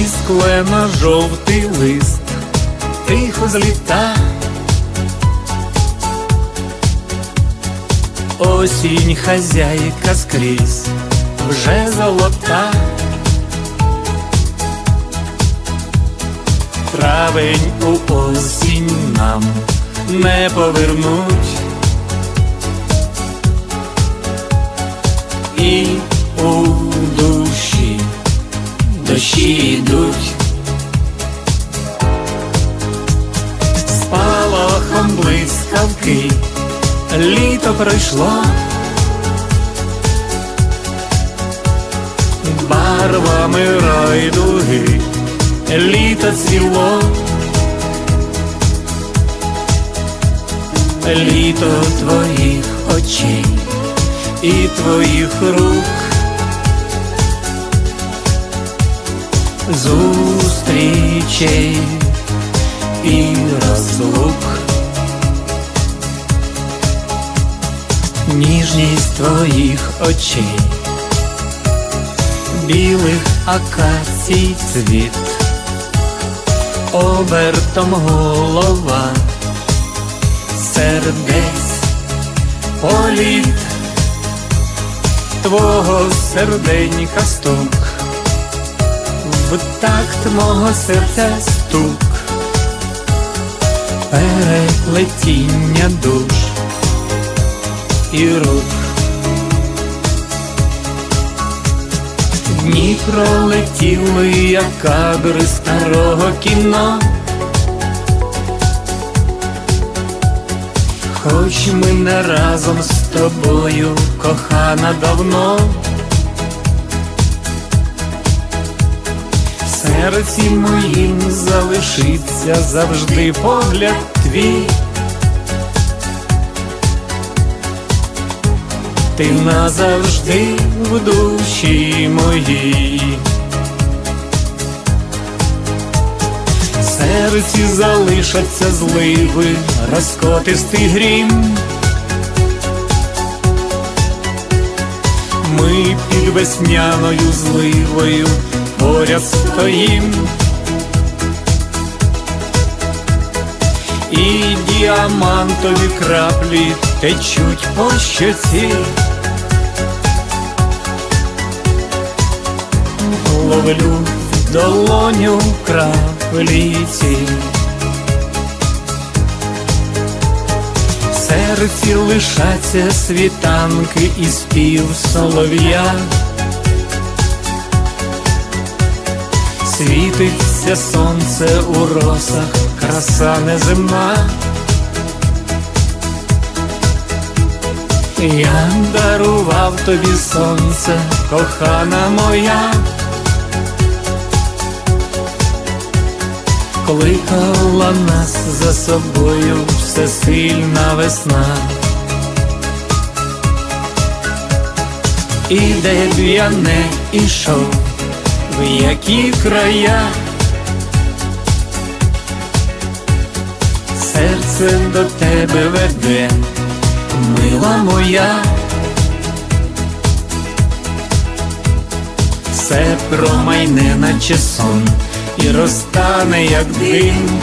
і склено жовтий лист тихо зліта. Осінь хазяйка скрізь вже золота. Травень у осінь нам не повернуть. І у душі дощі блискавки літо пройшло. Барвами райдуги літо цвіло. Літо твоїх очей і твоїх рук. Зустрічей і розлук. Ніжність твоїх очей, білих акацій цвіт, обертом голова, сердець політ, твого серденька стук, в такт мого серця стук, переплетіння душ і рук. Дні пролетіли, як кадри старого кіно. Хоч ми не разом з тобою, кохана давно. В серці моїм залишиться завжди погляд твій. Ти назавжди в душі моїй. В серці залишаться зливи, розкотистий грім. Ми під весняною зливою поряд стоїм. І діамантові краплі течуть по щоці. Ловлю долоню крапліці. В серці лишаться світанки і спів солов'я. Світиться сонце у росах, краса неземна. Я дарував тобі сонце, кохана моя, кликала нас за собою всесильна весна. І де б я не ішов, в які края, серце до тебе веде мила моя, все промайне, наче сон, і розтане, як дим.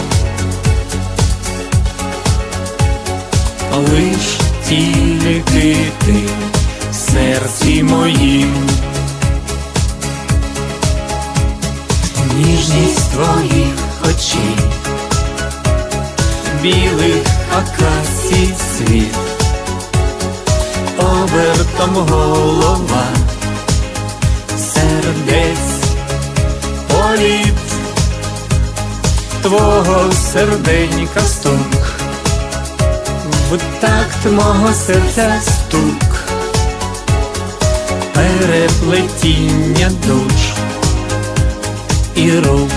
Лиш тільки ти в серці моїм, ніжність твоїх очей, білих акацій світ. Обертом голова, твого серденька стук, в такт мого серця стук, переплетіння душ і рук.